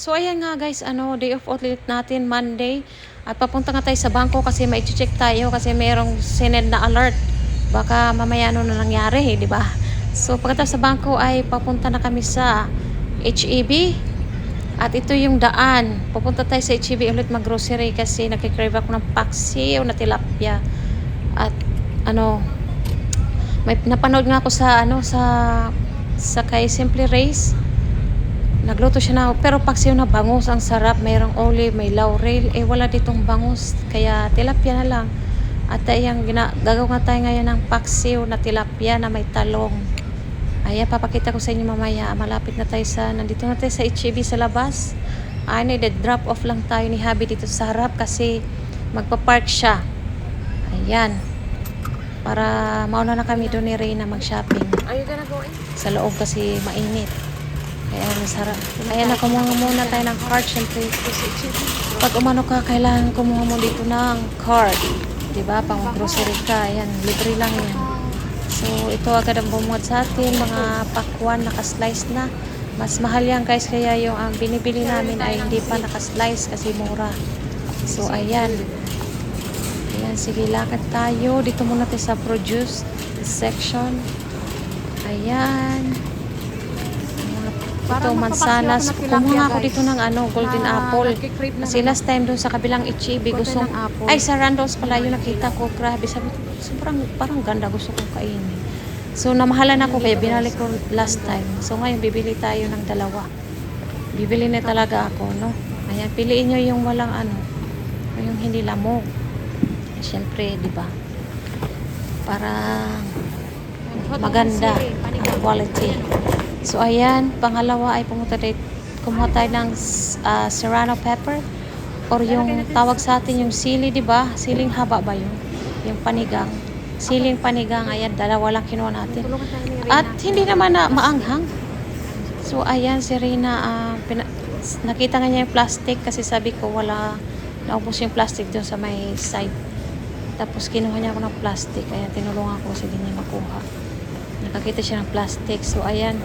So ayan nga guys, ano, day off ulit natin Monday. At papunta nga tayo sa bangko kasi may check tayo kasi mayroong sinend na alert. Baka mamaya ano na nangyari, di ba? So pagkatapos sa bangko ay papunta na kami sa HEB. At ito yung daan. Pupunta tayo sa HEB ulit mag-grocery kasi nakikrave ako ng paksiw na tilapia. At ano, may napanood nga ako sa ano sa sa kay Simply Race Nagluto siya na, pero paksiw na bangus, ang sarap. Mayroong olive, may laurel. Eh, wala ditong bangus. Kaya tilapia na lang. At ayang gina, gagawa nga tayo ngayon ng paksiw na tilapia na may talong. Ayan, papakita ko sa inyo mamaya. Malapit na tayo sa, nandito na tayo sa HEB sa labas. Ay, need drop off lang tayo ni Habi dito sa harap kasi magpa-park siya. Ayan. Para mauna na kami doon ni Reyna mag-shopping. Are you gonna go in? Sa loob kasi mainit. Kaya masarap. Kaya na kumuha muna tayo ng card. Siyempre, pag umano ka, kailangan kumuha mo dito ng card. Diba? Pang grocery ka. Ayan, libre lang yan. So, ito agad ang bumuhat sa atin. Mga pakwan, naka-slice na. Mas mahal yan guys. Kaya yung ang binibili namin ay hindi pa naka-slice kasi mura. So, ayan. Ayan, sige, lakad tayo. Dito muna tayo sa produce section. Ayan. Ito, mansanas. Kumuha ako dito ng ano, golden apple. Kasi last time doon sa kabilang Ichibi, gusto. Ay, sa Randall's pala yung nakita ko. Grabe, sabi ko, sobrang parang ganda. Gusto kong kainin. So, namahalan ako kaya binalik ko last time. So, ngayon, bibili tayo ng dalawa. Bibili na talaga ako, no? Ayan, piliin nyo yung walang ano, yung hindi lamog. Siyempre, di ba? Para maganda ang quality. So, ayan, pangalawa ay pumunta tayo, kumuha tayo ng ah, serrano pepper or yung tawag sa atin yung sili, di ba? Siling haba ba yun? Yung panigang. Siling panigang, ayan, dalawa lang kinuha natin. At hindi naman na maanghang. So, ayan, si Rina, ah, pina- nakita nga niya yung plastic kasi sabi ko wala, naubos yung plastic doon sa may side. Tapos kinuha niya ako ng plastic, ayan, tinulungan ko hindi niya makuha. Nakakita siya ng plastic. So, ayan,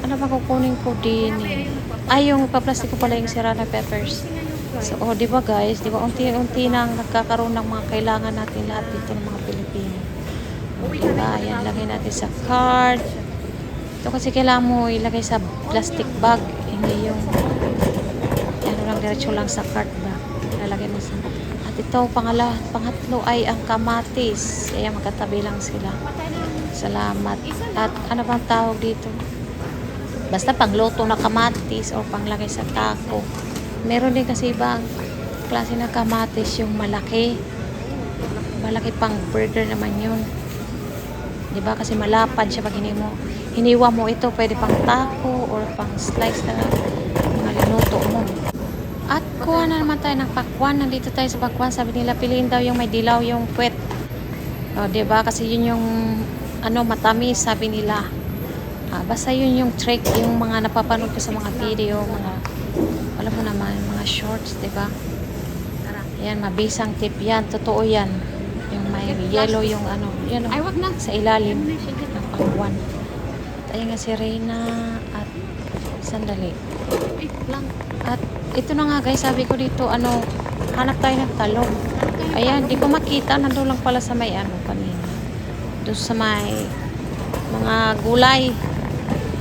ano ba kukunin ko din eh? Ay, yung pa-plastic ko pala yung serrano peppers. So, oh, di ba guys, di ba unti-unti nang nagkakaroon ng mga kailangan natin lahat dito ng mga Pilipino. Oh, di ba? Ayan, lagay natin sa card. Ito kasi kailangan mo ilagay sa plastic bag, hindi yung ano lang, diretso lang sa cart ba. Lalagay mo sa... At ito, pangala, pangatlo ay ang kamatis. Ayan, magkatabi lang sila. Salamat. At ano bang tawag dito? Basta pangluto na kamatis o panglagay sa taco. Meron din kasi ibang klase na kamatis yung malaki. Malaki pang burger naman yun. ba Kasi malapad siya pag hini mo. Hiniwa mo ito, pwede pang taco or pang slice na mga linuto mo. At kuha na naman tayo ng pakwan. Nandito tayo sa pakwan. Sabi nila, piliin daw yung may dilaw, yung puwet. O, ba Kasi yun yung ano, matamis, sabi nila. Ah, basta yun yung trick, yung mga napapanood ko sa mga video, mga, alam mo naman, mga shorts, ba? Yan, mabisang tip yan, totoo yan. Yung may yellow, yung ano, yan na. sa ilalim ng pangwan. At ayun nga si Reyna at sandali. At ito na nga guys, sabi ko dito, ano, hanap tayo ng talong. Ayan, di ko makita, nandun lang pala sa may ano kanina. Doon sa may mga gulay.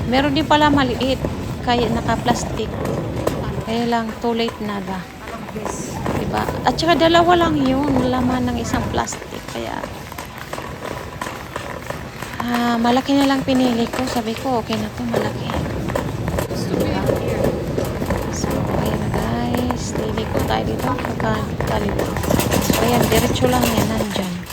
Meron din pala maliit, kaya naka-plastic. Kaya lang, too late na ba? Diba? At saka dalawa lang yun, laman ng isang plastic. Kaya, ah, malaki na lang pinili ko. Sabi ko, okay na to, malaki. Diba? So, ayan na guys. Lili ko tayo dito. Kaliwa. So, ayan. Diretso lang yan. Nandyan.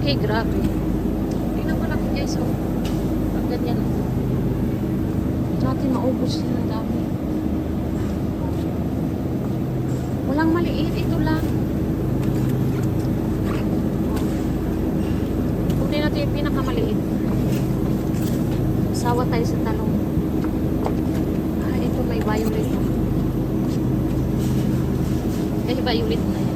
malaki, grabe. Hindi na malaki guys, oh. Pag ganyan. Natin maubos na dami. Walang maliit, ito lang. Kunin natin yung pinakamaliit. Sawa tayo sa talong. Ah, ito may violet. Kaya violet na yun.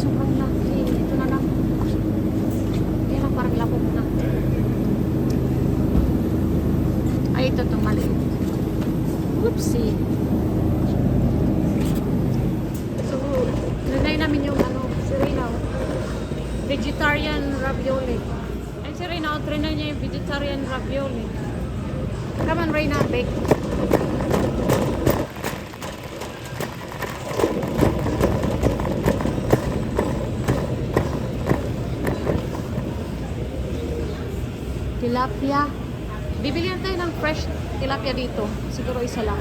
Sobrang laki. Ito na lang. Kaya lang parang labog na. Ay, ito maliit. Oopsie. So, nilay namin yung ano, si Reyna. Vegetarian ravioli. Ay, si Reyna, trinay niya yung vegetarian ravioli. Come on, Reyna, bake. Tilapia. Bibili tayo ng fresh tilapia dito. Siguro isa lang.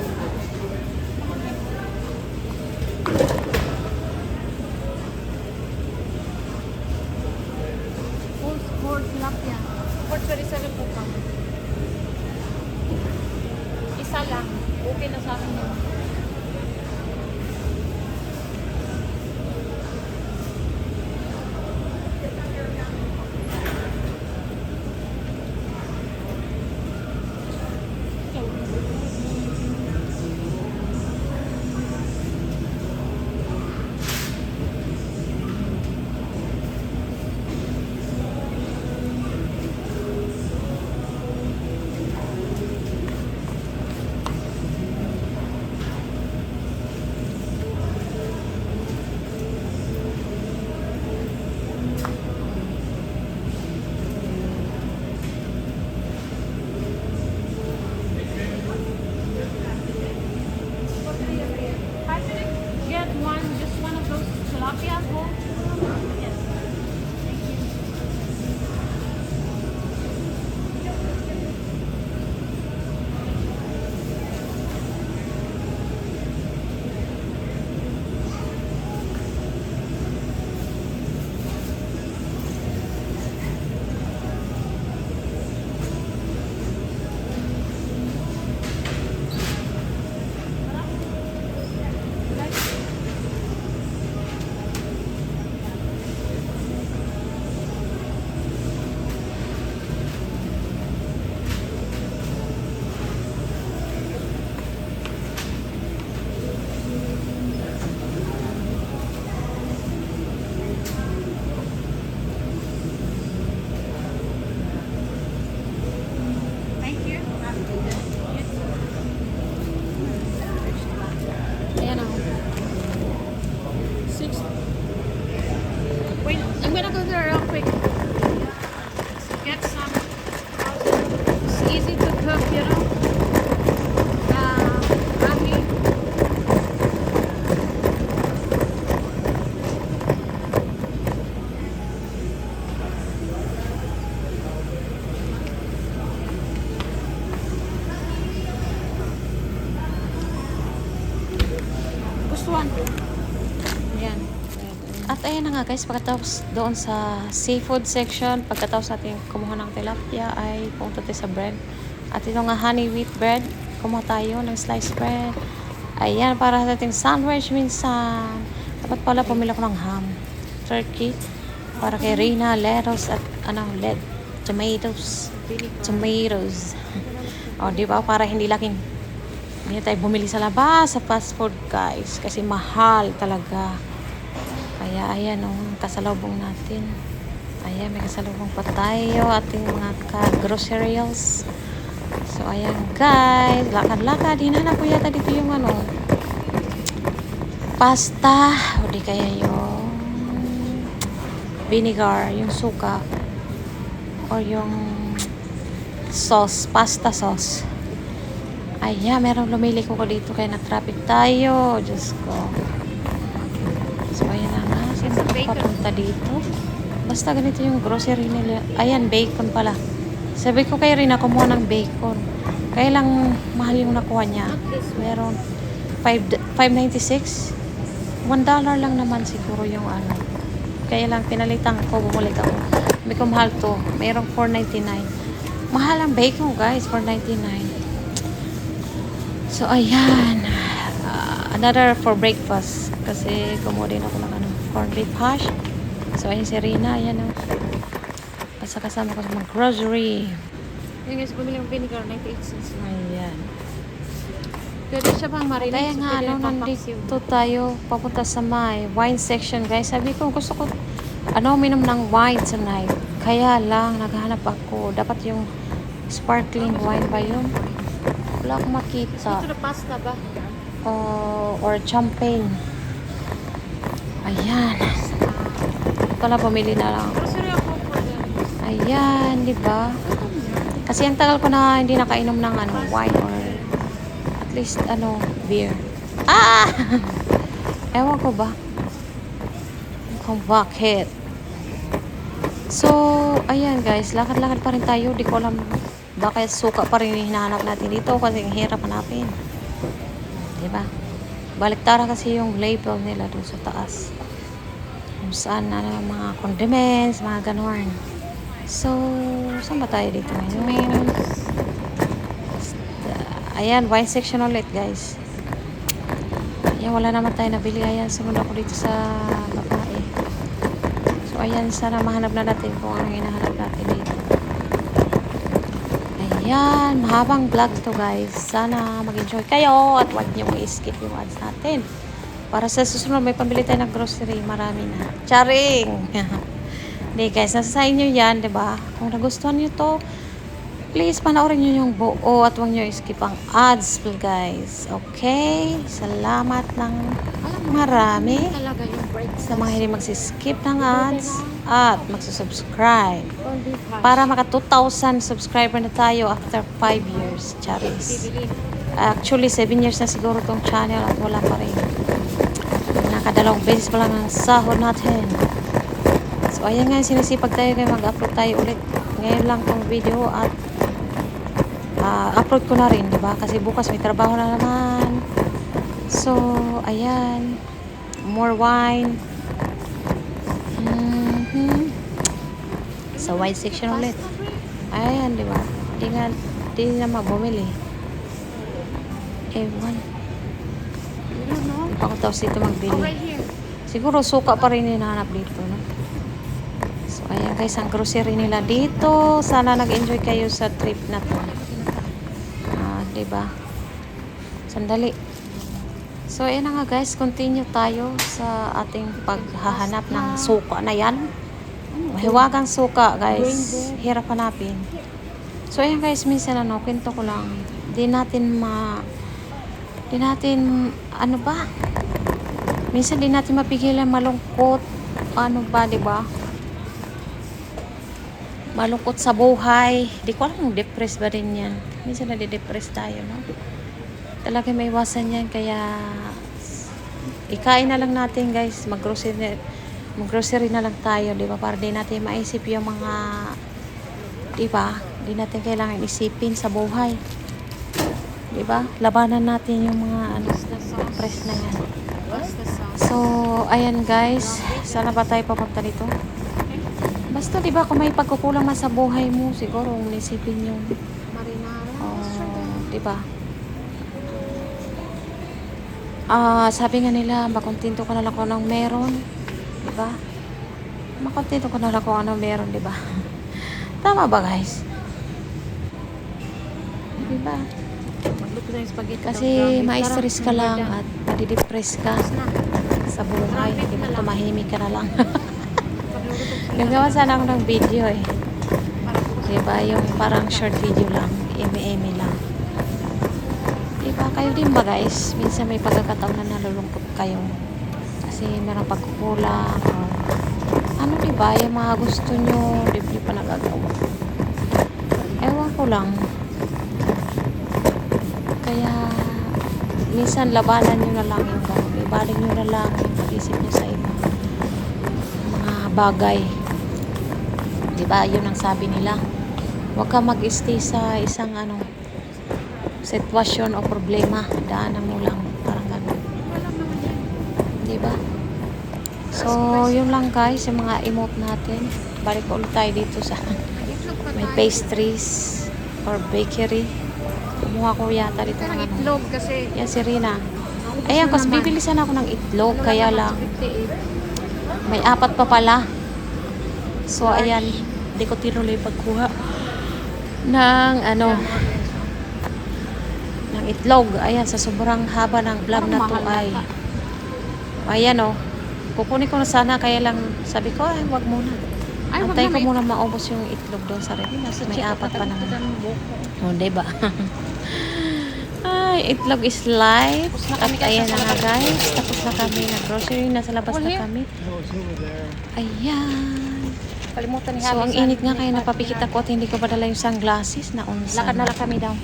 Nga guys, pagkatapos doon sa seafood section, pagkatapos natin kumuha ng tilapia ay pumunta tayo sa bread. At ito nga honey wheat bread, kumuha tayo ng sliced bread. Ayan, para sa ating sandwich minsan. Dapat pala pumila ko ng ham, turkey, para kay Rina, lettuce at ano, led, tomatoes. Tomatoes. o, di ba? Para hindi laking hindi tayo bumili sa labas sa fast food guys kasi mahal talaga kaya ayan oh, kasalubong natin. Ayan may kasalubong pa tayo ating mga ka-groceries. So ayan guys lakad-lakad. Hinanap ko yata dito yung ano pasta. O di kaya yung vinegar yung suka or yung sauce pasta sauce. Ayan, merong lumiliko ko dito kaya na-traffic tayo. Diyos ko. So, ayan na nga. Sino Bacon. Papunta dito? Basta ganito yung grocery nila. Ayan, bacon pala. Sabi ko kay Rina, kumuha ng bacon. Kaya lang mahal yung nakuha niya. Meron 5 5.96. 1 dollar lang naman siguro yung ano. Kaya lang pinalitan ko, bumalik ako. May kumahal to. Merong 4.99. Mahal ang bacon guys, 4.99. So, ayan. Ah, another for breakfast. Kasi kumuha din ako ng ano, corned beef hash. So, ayun si Rina. Ayan o. Basta kasama ko sa mga grocery. Yung guys, bumili ng vinegar, 98 cents lang. Ayan. Pwede siya pang marinate. Kaya nga, ano, nandito tayo papunta sa may wine section, guys. Sabi ko, gusto ko, ano, minom ng wine tonight. Kaya lang, naghahanap ako. Dapat yung sparkling wine ba yun? Wala akong makita. Ito na pasta ba? O, or champagne. Ayan. Na, pumili na lang. Ako. Ayan, di ba? Kasi ang tagal ko na hindi nakainom ng ano, wine or at least ano, beer. Ah! Ewan ko ba? Kung bakit. So, ayan guys, lakad-lakad pa rin tayo. Di ko alam bakit suka pa rin hinahanap natin dito kasi hirap hanapin. Baliktara kasi yung label nila doon sa taas. Kung saan, ano, mga condiments, mga ganon. So, saan ba tayo dito ngayon? Ayan, wine section ulit, guys. Ayan, wala naman tayo nabili. Ayan, sumunod ako dito sa babae. So, ayan, sana mahanap na natin kung anong hinahanap natin dito. Ayan, mahabang vlog to, guys. Sana mag-enjoy kayo at huwag niyo i-skip yung ads natin. Para sa susunod, may pambili tayo ng grocery. Marami na. Charing! Hindi, guys. Nasa sa inyo yan, di ba? Kung nagustuhan niyo to, please panoorin nyo yung buo at huwag nyo skip ang ads, guys. Okay? Salamat ng marami sa mga hindi magsiskip ng ads at magsusubscribe. Para maka 2,000 subscriber na tayo after 5 years, Charis. Actually, 7 years na siguro tong channel at wala pa rin. Nakadalawang beses pa lang ang sahod natin. So, ayan nga, sinisipag tayo kaya mag-upload tayo ulit. Ngayon lang tong video at ah, upload ko na rin, di ba? Kasi bukas may trabaho na naman. So, ayan. More wine. Mhm. Sa wine section ulit. Ayan, di ba? Di nga, di na mabumili. Ewan. You don't know? Di pa ako tapos dito magbili. Siguro suka pa rin hinahanap dito, no? So, ayan guys, ang grocery nila dito. Sana nag-enjoy kayo sa trip na to. Ah, di ba? Sandali. So, ayan na nga guys, continue tayo sa ating paghahanap ng suka na yan. Mahiwagang suka, guys. Hirap hanapin. So, ayan guys, minsan ano, kwento ko lang. Di natin ma... Di natin, ano ba? Minsan di natin mapigilan malungkot. Ano ba, di ba? Malungkot sa buhay. Di ko alam depressed ba rin yan. Minsan nade-depress tayo, no? Talaga may iwasan yan. Kaya, ikain na lang natin, guys. Mag-grocery na, mag-grocery na lang tayo, di ba? Para di natin maisip yung mga, di ba? Di natin kailangan isipin sa buhay. Di ba? Labanan natin yung mga, ano, depress na yan. So, ayan guys. Sana ba tayo papunta dito? Basta, di ba, kung may pagkukulang man sa buhay mo, siguro, kung isipin yung, oh, di ba? Ah, sabi nga nila, makontento ka na lang kung anong meron. Di ba? Makontento ka na lang kung anong meron, di ba? Tama ba, guys? Di ba? Magluto tayo ng spaghetti. Kasi ma-stress ka lang at madidepress ka sa buhay. Grabe Di ba? na lang. Tumahimik ka na lang. Ko. Gagawa sana ako ng video eh. Diba? Yung parang short video lang. Eme-eme lang. Diba? Kayo din ba guys? Minsan may pagkakataon na nalulungkot kayo. Kasi merong pagkukulang. Or, ano diba? Yung mga gusto nyo, di nyo pa nagagawa. Ewan ko lang. Kaya, minsan labanan nyo na lang yung gano'n. Ibalik nyo na lang yung pag-isip nyo sa iba. Mga bagay. Di ba? Yun ang sabi nila. Huwag ka mag-stay sa isang ano sitwasyon o problema. Daanan mo lang. Parang gano'n. Walang naman yan. Di ba? So, yun lang guys, yung mga emote natin. Balik ulit tayo dito sa may pastries or bakery. Kumuha ko yata dito ng ano. itlog kasi Yan si Rina. Ayan, kasi bibili sana ako ng itlog, kaya lang, 58. may apat pa pala. So, ayan, di ko tinuloy pagkuha ng, ano, ng itlog. Ayan, sa sobrang haba ng vlog na to ay, ayan o, kukunin ko na sana, kaya lang, sabi ko, ay, wag muna. Ay, wag Antay na, ko muna maubos yung itlog doon sa rep. May apat pa naman. buko. Oh, diba? Ay, itlog is na At ayan na nga guys. Tapos na kami. Nag-grocery. Nasa labas Oh, na kami. No. Ayan. Kalimutan ni So, ang init nga kaya ni- napapikit ako at hindi ko padala yung sunglasses na unsa. Lakad na lang kami daw.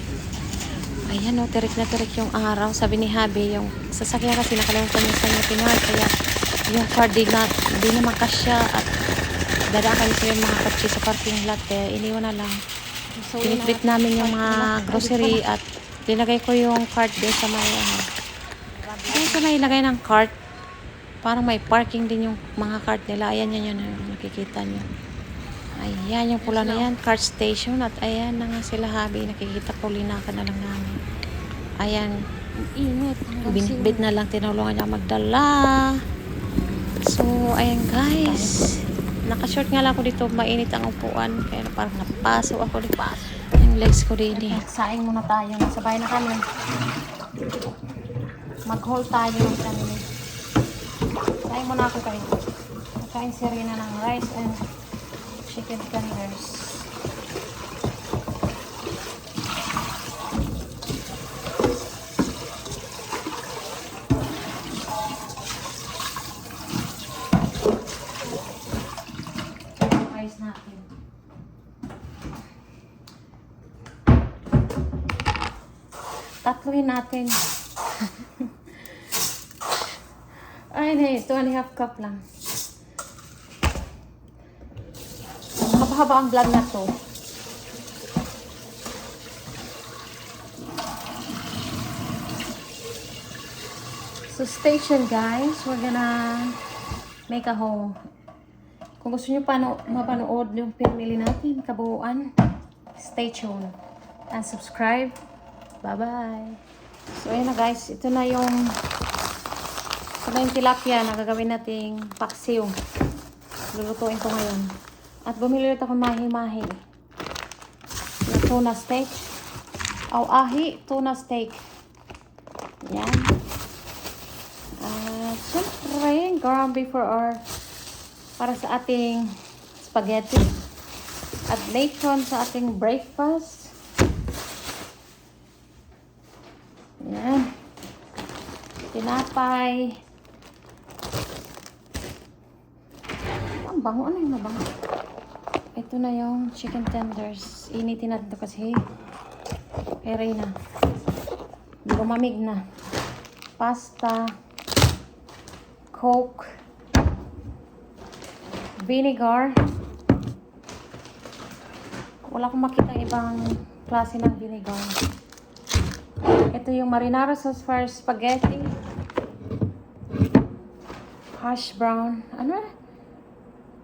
Ayan o, tirik na tirik yung araw. Sabi ni Habi, yung sasakyan kasi nakalimutan niya sa inyo pinuhay. Kaya yung car di na, di na makasya at dadaan sa yung mga kotse sa parking lot. Kaya iniwan na lang. So, na- namin yung mga grocery at linagay ko yung cart din sa may ano. Ayun sa may lagay ng cart. Parang may parking din yung mga cart nila. Ayan yan yun. Nakikita nyo. Ayan yung pula na yan. Cart station. At ayan na nga sila habi. Nakikita ko linakan na lang namin. Ayan. Init. Binitbit na lang tinulungan niya magdala. So, ayan guys. Nakashort nga lang ako dito. Mainit ang upuan. Kaya parang napaso ako dito. Yung legs ko din eh. Saing muna tayo. Nasa bahay na kami. Mag-haul tayo ng kanili. Saing muna ako kayo. Nakain si Rina ng rice and chicken tenders. Rice natin. Tatluhin natin. Ay, na, two and a half cup lang. Haba-haba ang vlog na to. So, stay tuned guys. We're gonna make a haul. Kung gusto nyo pano mapanood yung pinili natin, kabuuan, stay tuned. And subscribe. Bye-bye. So, ayan na guys. Ito na yung ito na yung tilapia na gagawin nating paksiw. Lulutuin ko ngayon. At bumili ulit ako mahi-mahi. Na tuna steak. Aw, ahi, tuna steak. Yan. At syempre, ground beef for our para sa ating spaghetti. At bacon sa ating breakfast. Yan. Tinapay. Ang bango. Ano yung nabango? Ito na yung chicken tenders. Initin natin ito kasi ere na. Lumamig na. Pasta. Coke. Vinegar. Wala akong makita ibang klase ng vinegar. Ito yung marinara sauce for spaghetti. Hash brown. Ano?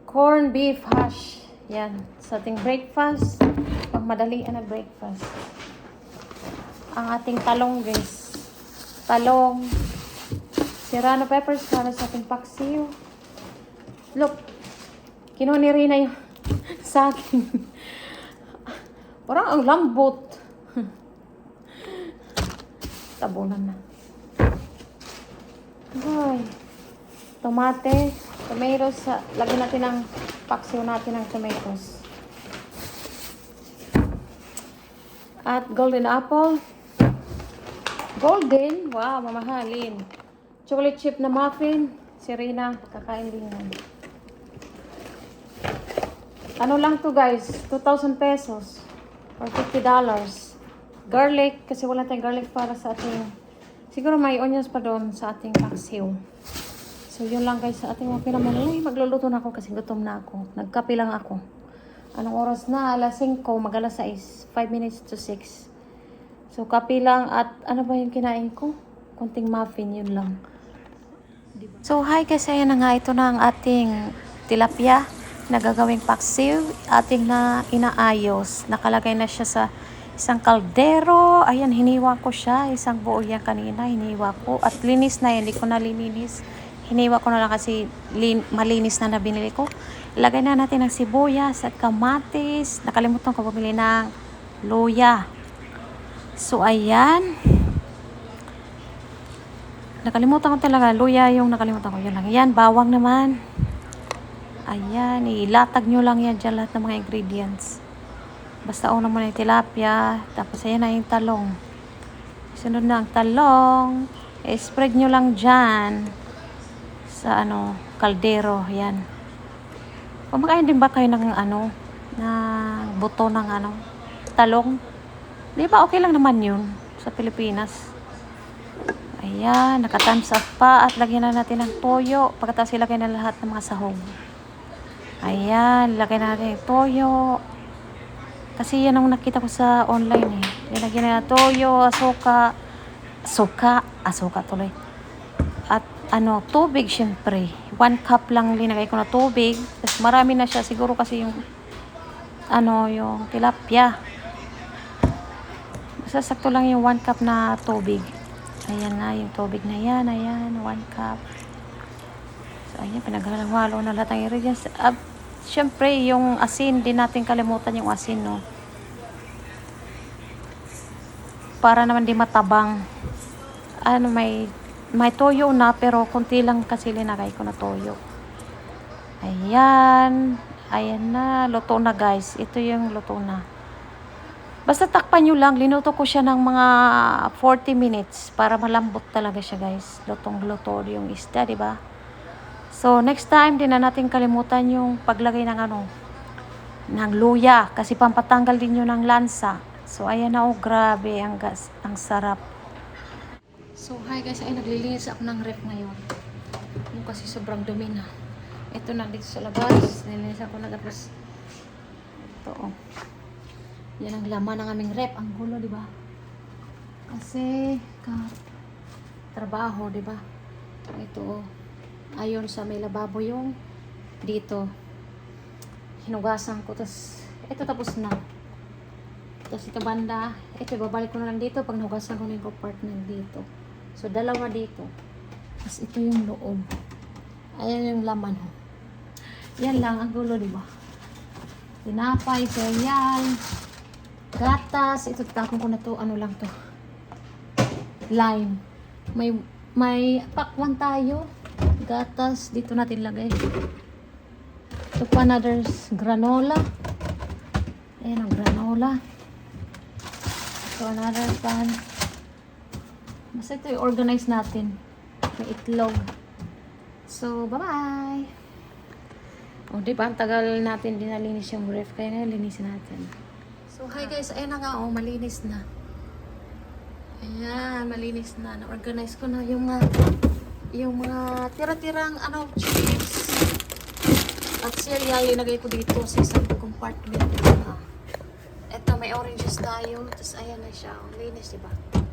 Corn beef hash. Yan. Sa ating breakfast. Pag madalian na breakfast. Ang ating talong guys. Talong. Serrano peppers para sa ating paksiw. Look. Kinuha ni Rina yung sa akin. Parang ang lambot. Tabunan na. Ay. Tomate, tomatoes, lagyan natin ng paksiw natin ng tomatoes. At golden apple. Golden? Wow, mamahalin. Chocolate chip na muffin. Si Rina, kakain din yan. Ano lang to guys? 2,000 pesos. Or 50 dollars. Garlic, kasi wala tayong garlic para sa ating... Siguro may onions pa doon sa ating paksiw. So, yun lang guys sa ating mga pinamuli. Magluluto na ako kasi gutom na ako. Nagkape lang ako. Anong oras na? Alas 5, mag alas 6. 5 minutes to 6. So, kape lang at ano ba yung kinain ko? Kunting muffin, yun lang. So, hi kasi ayan na nga. Ito na ang ating tilapia na gagawing paksiw. Ating na inaayos. Nakalagay na siya sa isang kaldero. Ayan, hiniwa ko siya. Isang buo yan kanina, hiniwa ko. At linis na yan, hindi ko na lininis. Hiniwa ko na lang kasi lin, malinis na na binili ko. Ilagay na natin ng sibuyas at kamatis. Nakalimutan ko bumili ng luya. So, ayan. Nakalimutan ko talaga. Luya yung nakalimutan ko. Yun lang. Yan, bawang naman. Ayan, ilatag nyo lang yan dyan lahat ng mga ingredients. Basta una muna yung tilapia, tapos ayan na yung talong. Sunod na ang talong. I-spread nyo lang dyan sa ano, kaldero. Yan. Kumakain din ba kayo ng ano, na buto ng ano, talong? Di ba okay lang naman yun sa Pilipinas? Ayan, nakatams up pa at lagyan na natin ng toyo. Pagkatapos ilagay na lahat ng mga sahog. Ayan, lagay na natin toyo. Kasi yan ang nakita ko sa online eh. Nilagyan na toyo, asuka, suka, asuka tuloy. Ano, tubig syempre. One cup lang linagay ko na tubig. Tapos marami na siya. Siguro kasi yung ano, yung tilapia. Basta sakto lang yung one cup na tubig. Ayan na, yung tubig na yan. Ayan, one cup. So, ayan, pinaghalawalo na lahat ng ingredients. Uh, Siyempre, yung asin, di natin kalimutan yung asin, no? Para naman di matabang. Ano, may, may toyo na, pero konti lang kasi linagay ko na toyo. Ayan. Ayan na. Luto na, guys. Ito yung luto na. Basta takpan nyo lang. Linuto ko siya ng mga 40 minutes para malambot talaga siya, guys. Lutong-luto yung isda, di ba? So, next time, din na natin kalimutan yung paglagay ng ano, ng luya. Kasi pampatanggal din yun ng lansa. So, ayan na, oh, grabe, ang, gas, ang sarap. So, hi guys, ay naglilinis ako ng ref ngayon. Yung kasi sobrang dumi na. Ito na dito sa labas. Nilinis ako na tapos ito, oh. Yan ang laman ng aming ref. Ang gulo, di ba? Kasi, ka, trabaho, di ba? Ito, oh ayon sa may lababo yung dito hinugasan ko tapos ito tapos na tapos ito banda ito babalik ko na lang dito pag nahugasan ko na yung compartment dito so dalawa dito. Tapos ito yung loob. Ayan yung laman ho yan lang ang gulo diba tinapay cereal gatas. Ito tapon ko na to. Ano lang to? Lime. May may pakwan tayo. Gatas. Dito natin lagay. Ito pa another granola. Ayan ang granola. Ito another pan basta ito i-organize natin. May itlog. So bye bye o diba ang tagal natin dinalinis yung ref. Kaya ngayon linisin natin. So hi guys. Ayan na nga oh. Malinis na. Ayan malinis na. Na-organize ko na yung mga yung mga tira-tirang ano, chips. At cereal linagay ko dito sa isang compartment. Eto, may oranges tayo. Tapos ayan na siya. Ang linis, ah, ah.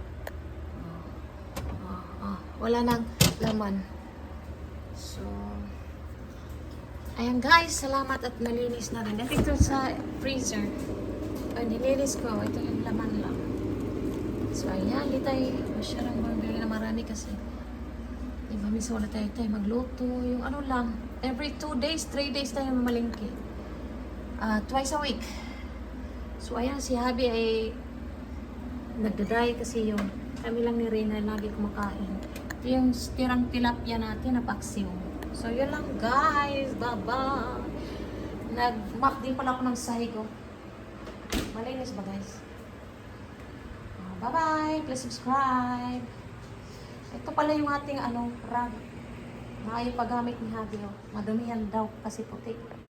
Wala nang laman. So, ayan guys, salamat at malinis na rin. Nandito sa freezer. Ay, nilinis ko. Ito yung laman lang. So, ayan, litay. Masyarang bumili na marami kasi. Diba, minsan wala tayo tayo magluto. Yung ano lang, every two days, three days tayo mamalingki. Ah, twice a week. So, ayan, si Habi ay nagdaday kasi yung kami lang ni Reyna lagi kumakain. Yung tirang tilapia natin na paksiw. So, yun lang guys. Bye-bye. Nag-mac din pala ako ng sahigo. Malinis ba guys? Ah, Bye-bye. Please subscribe. Ito pala yung ating ano, rag. Maayo paggamit ni Habi. Oh. Madumihan daw kasi puti.